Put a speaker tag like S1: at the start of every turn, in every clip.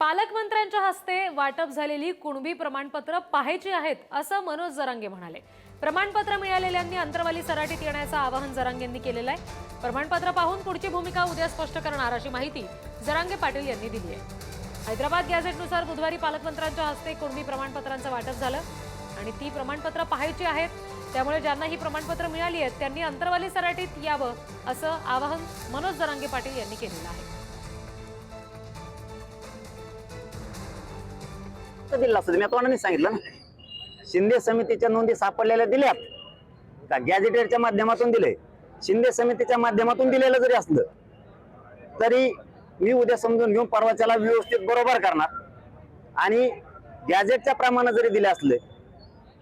S1: पालकमंत्र्यांच्या हस्ते वाटप झालेली कुणबी प्रमाणपत्र पाहायची आहेत असं मनोज जरांगे म्हणाले. प्रमाणपत्र मिळालेल्यांनी अंतरवाली सराटीत येण्याचं आवाहन जरांगेंनी केलेलं आहे. प्रमाणपत्र पाहून पुढची भूमिका उद्या स्पष्ट करणार अशी माहिती जरांगे पाटील यांनी दिली आहे. हैदराबाद गॅझेटनुसार बुधवारी पालकमंत्र्यांच्या हस्ते कुणबी प्रमाणपत्रांचं वाटप झालं आणि ती प्रमाणपत्र पाहायची आहेत. त्यामुळे ज्यांना ही प्रमाणपत्र मिळाली आहेत त्यांनी अंतरवाली सराटीत यावं असं आवाहन मनोज जरांगे पाटील यांनी केलेलं आहे.
S2: दिला असतं. मी तोंडाने सांगितलं? ना शिंदे समितीच्या नोंदी सापडलेल्या दिल्यात. का गॅझेटेडच्या माध्यमातून दिले? शिंदे समितीच्या माध्यमातून दिलेलं जरी असलं तरी मी उद्या समजून घेऊन परवाच्याला व्यवस्थित बरोबर करणार. आणि गॅजेटच्या प्रमाणात जरी दिले असले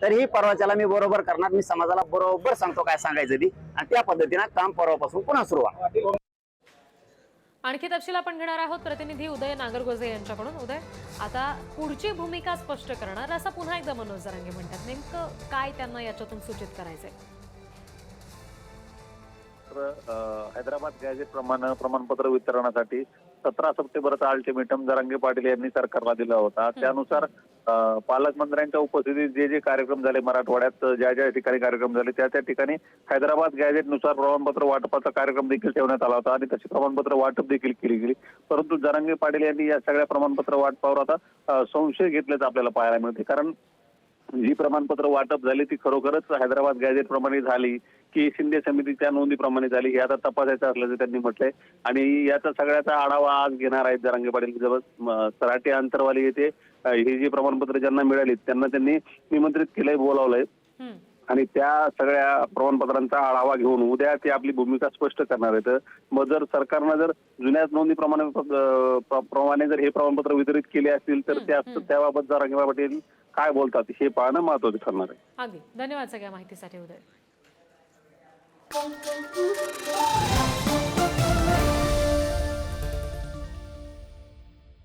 S2: तरीही परवाच्याला मी बरोबर करणार. मी समाजाला बरोबर सांगतो काय सांगायचं ती. आणि त्या पद्धतीनं काम परवापासून पुन्हा सुरुवात
S1: आणखी तपशील आपण घेणार आहोत. प्रतिनिधी उदय नागरगोजे यांच्याकडून. उदय आता पुढची भूमिका स्पष्ट करणार असं पुन्हा एकदा मनोज जरांगे म्हणतात. नेमकं काय त्यांना याच्यातून सूचित करायचंय?
S3: हैदराबाद गॅझेट प्रमाण प्रमाणपत्र वितरणासाठी सतरा सप्टेंबरचा अल्टिमेटम जरांगे पाटील यांनी सरकारला दिला होता. त्यानुसार पालकमंत्र्यांच्या उपस्थितीत जे जे कार्यक्रम झाले मराठवाड्यात ज्या ज्या ठिकाणी कार्यक्रम झाले त्या त्या ठिकाणी हैदराबाद गॅझेटनुसार प्रमाणपत्र वाटपाचा कार्यक्रम देखील ठेवण्यात आला होता आणि तशी प्रमाणपत्र वाटप देखील केली गेली. परंतु जरांगे पाटील यांनी या सगळ्या प्रमाणपत्र वाटपावर आता संशय घेतल्याचं आपल्याला पाहायला मिळते. कारण जी प्रमाणपत्र वाटप झाली ती खरोखरच हैदराबाद गॅझेट प्रमाणे झाली की शिंदे समितीच्या नोंदीप्रमाणे झाली हे आता तपासायचं असल्याचं त्यांनी म्हटलंय. आणि याचा सगळ्याचा आढावा आज घेणार आहेत जरांगे पाटील जवळ सराटे अंतरवाली येथे ही जी प्रमाणपत्र ज्यांना मिळाली त्यांना त्यांनी निमंत्रित केलंय बोलावलंय. आणि त्या सगळ्या प्रमाणपत्रांचा आढावा घेऊन उद्या ते आपली भूमिका स्पष्ट करणार आहेत. मग जर सरकारनं जर जुन्याच नोंदीप्रमाणे प्रमाणे जर हे प्रमाणपत्र वितरित केले असतील तर त्या त्याबाबत जरांगे पाटील काय बोलतात हे पाहणं महत्वाचं ठरणार आहे.
S1: अगदी. धन्यवाद सगळ्या माहितीसाठी उदय.